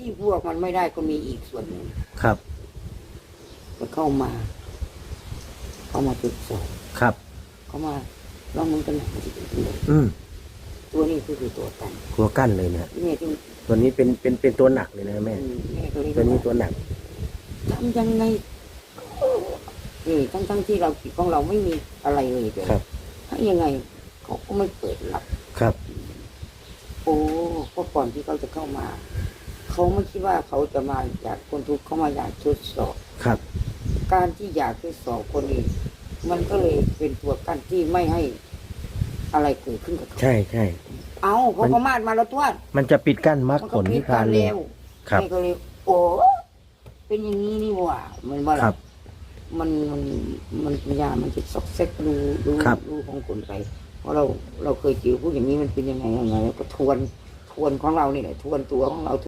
ที่พวกมันไม่ได้ก็มีอีกส่วนหนึ่งครับก็เข้ามา เข้ามาตรวจสอบครับ เข้ามาลองมึงกันหน่อยมันจะเป็นตัวอืมตัวนี้คือคือตัวกันตัวกั้นเลยเนี่ยแม่จึงตัวนี้เป็นเป็นเป็นตัวหนักเลยนะแม่ แม่ก็เลยตัวนี้ตัวหนัก ทำยังไงเออทั้งทั้งที่เราของเราไม่มีอะไรเลยเลยครับ ให้ยังไงเขาก็ไม่เปิดรับ ครับ โอ้เพราะก่อนที่เขาจะเข้ามา เขาไม่คิดว่าเขาจะมาอยากคนทุกข์เขามาอยากทดสอบ ครับ การที่อยากทดสอบคนอื่นมันก็เลยเป็นตัวกั้นที่ไม่ให้อะไรเกิดขึ้นกับเขาใช่ใช่ เอาเขาก็มาดมาแล้วทวดมันจะปิดกั้นมรรคมันผก็ลพินิดพกัพานนเลยเร็วครับ แม่ก็เลย โอ้เป็นอย่างนี้นี่หว่าเหมือนว่าครับ มันมันมันปัญญามันจะซอกเซ็กดูดูครับ ดูของคนไปเพราะเราเราเคยเจอผู้อย่างนี้มันเป็นยังไงยังไงแล้วก็ทวนทวนของเรานี่แหละทวนตัวของเรา